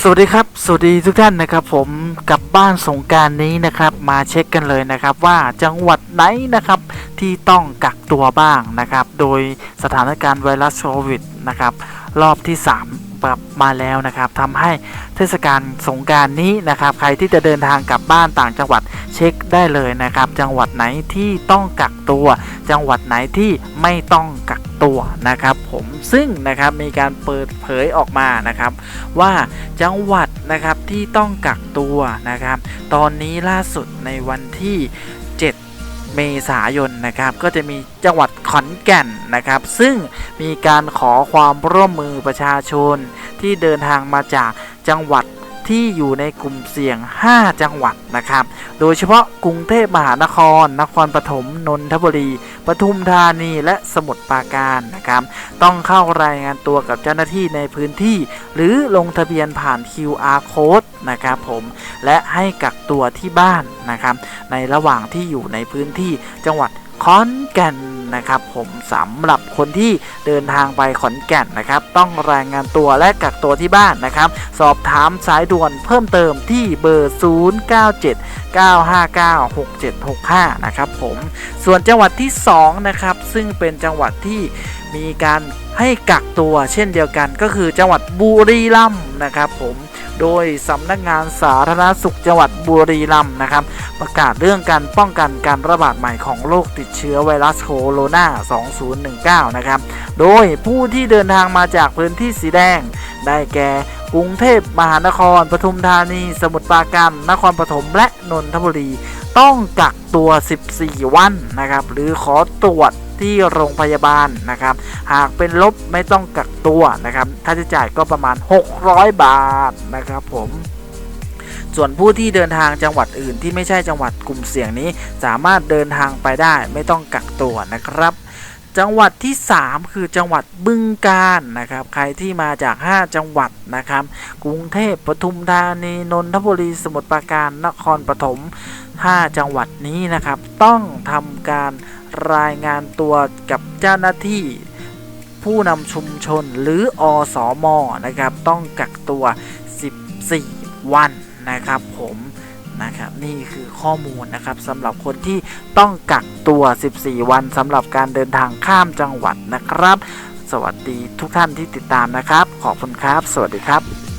สวัสดีครับ สวัสดีทุกท่านนะครับ ผมกลับบ้านสงการนี้นะครับ มาเช็คกันเลยนะครับ ว่าจังหวัดไหนนะครับที่ต้องกักตัวบ้างนะครับ โดยสถานการณ์ไวรัสโควิดนะครับ รอบที่ 3 ปรับมาแล้วนะครับทำให้เทศกาลสงการนี้นะครับ ใครที่จะเดินทางกลับบ้านต่างจังหวัดเช็คได้เลยนะครับ จังหวัดไหนที่ต้องกักตัว จังหวัดไหนที่ไม่ต้องกักตัวนะครับ ผมซึ่งนะครับมีการเปิดเผยออกมานะครับ ว่าจังหวัดนะครับที่ต้องกักตัวนะครับ ตอนนี้ล่าสุดในวันที่ เมษายนนะครับ ก็จะมีจังหวัดขอนแก่นนะครับ ซึ่งมีการขอความร่วมมือประชาชน ที่เดินทางมาจากจังหวัดที่อยู่ในกลุ่มเสี่ยง 5 จังหวัดนะครับ โดยเฉพาะกรุงเทพมหานคร นครปฐม นนทบุรี ปทุมธานี และสมุทรปราการนะครับ ต้องเข้ารายงานตัวกับเจ้าหน้าที่ในพื้นที่ หรือลงทะเบียนผ่าน QR code นะครับผมและให้กักตัวที่บ้านนะครับ ในระหว่างที่อยู่ในพื้นที่จังหวัดขอนแก่นนะครับผมสำหรับคนที่เดินทางไปขอนแก่นนะครับ ต้องรายงานตัวและกักตัวที่บ้านนะครับ สอบถามสายด่วนเพิ่มเติมที่เบอร์ 097 959 6765 นะครับผมส่วนจังหวัดที่ 2 นะครับ ซึ่งเป็นจังหวัดที่มีการให้กักตัวเช่นเดียวกันก็คือจังหวัดบุรีรัมย์นะครับผม โดยสำนักงานสาธารณสุขจังหวัดบุรีรัมย์นะครับ ประกาศเรื่องการป้องกันการระบาดใหม่ของโรคติดเชื้อไวรัสโคโรนา 2019 นะครับ โดยผู้ที่เดินทางมาจากพื้นที่สีแดง ได้แก่กรุงเทพมหานคร ปทุมธานี สมุทรปราการ นครปฐม และนนทบุรี ต้องกักตัว 14 วันนะครับ หรือขอตรวจ ที่โรงพยาบาลนะครับ หากเป็นลบไม่ต้องกักตัวนะครับ ค่าใช้จ่ายก็ประมาณ 600 บาทนะครับผมส่วนผู้ที่เดินทางจังหวัดอื่นที่ไม่ใช่จังหวัดกลุ่มเสี่ยงนี้ สามารถเดินทางไปได้ไม่ต้องกักตัวนะครับ จังหวัดที่ 3 คือจังหวัดบึงกาฬนะครับ ใครที่มาจาก 5 จังหวัดนะครับ กรุงเทพปทุมธานีนนทบุรีสมุทรปราการนครปฐม5 จังหวัดนี้นะครับ ต้องทำการ รายงานตัวกับเจ้าหน้าที่ ผู้นำชุมชนหรืออสอมนะครับ ต้องกักตัว 14 วันนะครับผมนะครับนี่คือข้อมูลนะครับสำหรับคนที่ต้องกักตัว 14 วันสำหรับการเดินทางข้ามจังหวัดนะครับ สวัสดีทุกท่านที่ติดตามนะครับ ขอบคุณครับ สวัสดีครับ